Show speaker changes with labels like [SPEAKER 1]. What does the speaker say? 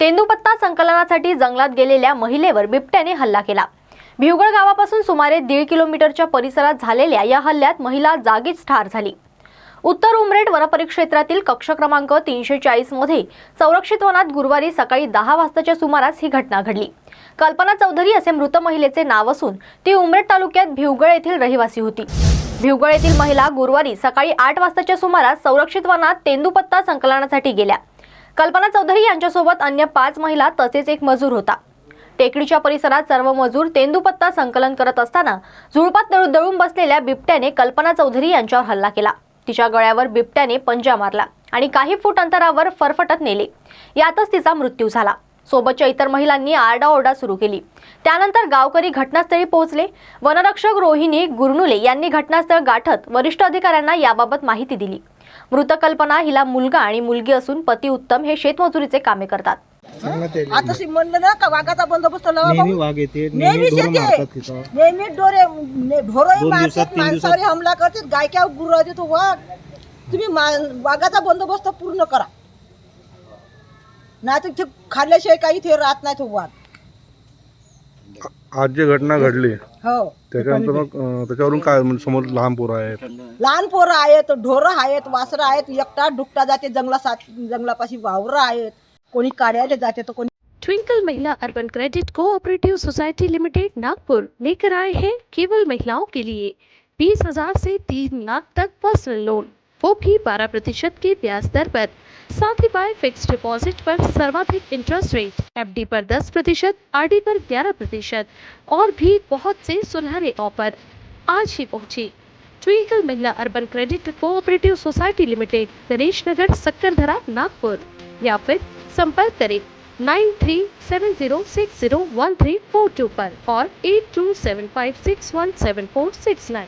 [SPEAKER 1] तेंदूपत्ता संकलनासाठी जंगलात गेलेल्या महिलेवर बिबट्याने हल्ला केला. भिवगड गावापासून सुमारे दीड किलोमीटरच्या परिसरात झालेल्या या हल्ल्यात महिला जागीच ठार झाली. उत्तर उमरेड वनपरिक्षेत्रातील कक्ष क्रमांक तीनशे चाळीसमध्ये संरक्षित वनात गुरुवारी सकाळी दहा वाजताच्या सुमारास ही घटना घडली. कल्पना चौधरी असे मृत महिलेचे नाव असून ती उमरेड तालुक्यात भिवगळ येथील रहिवासी होती. भिवगळ येथील महिला गुरुवारी सकाळी आठ वाजताच्या सुमारास संरक्षित वनात तेंदूपत्ता संकलनासाठी गेल्या. कल्पना चौधरी यांच्यासोबत अन्य पाच महिला तसेच एक मजूर होता. टेकडीच्या परिसरात सर्व मजूर तेंदुपत्ता संकलन करत असताना झुळपात दळू- दळून बसलेल्या बिबट्याने कल्पना चौधरी यांच्यावर हल्ला केला. तिच्या गळ्यावर बिबट्याने पंजा मारला आणि काही फूट अंतरावर फरफटत नेले. यातच तिचा मृत्यू झाला. सोबतच्या इतर महिलांनी आरडाओरडा सुरू केली. त्यानंतर गावकरी घटनास्थळी पोहोचले. वनरक्षक रोहिणी गुरनुले यांनी घटनास्थळ गाठत वरिष्ठ अधिकाऱ्यांना याबाबत माहिती दिली. मृत कल्पना हिला मुलगा आणि मुलगी असून पती उत्तम हे शेतमजुरीचे कामे करतात.
[SPEAKER 2] आता शी म्हणलं ना का वाघाचा बंदोबस्त लावा
[SPEAKER 3] नेहमी नेहमी ढोरं मारतात
[SPEAKER 2] माणसावर हमला करतात गुरु वाघ. तुम्ही वाघाचा बंदोबस्त पूर्ण करा. नाही तर ते खाल्ल्याशिवाय काही ते राहत नाही तो वाघ
[SPEAKER 4] आज जी घटना घडली
[SPEAKER 2] हो.
[SPEAKER 4] त्याच्यानंतर मग अं, त्याच्यावरून काय म्हणजे समोर लहान पोरं आहेत?
[SPEAKER 2] लहान पोरं आहेत ढोरं आहेत वासरं आहेत एकटा डुकटा जाते जंगला जंगलापाशी वावरं आहेत. कोणी काड्याला जाते तर कोणी
[SPEAKER 5] ट्विंकल महिला urban credit cooperative society limited Nagpur लेकर आए हैं केवल महिलाओं के लिए। बीस हजार से तीन लाख तक पर्सनल लोन। वो भी बारह प्रतिशत के ब्याज दर पर। साथ ही बाय फिक्स डिपॉजिट पर सर्वाधिक इंटरेस्ट रेट एफडी पर 10 प्रतिशत आर पर 11 प्रतिशत और भी बहुत से सुनहरे ऑफ़र आज ही पहुँची। ट्विंकल महिला urban credit cooperative society limited Ganesh Nagar Sakkardhara Nagpur या फिर संपर्क करें nine three seven zero six zero one three four two पर और eight two seven five six one seven four six nine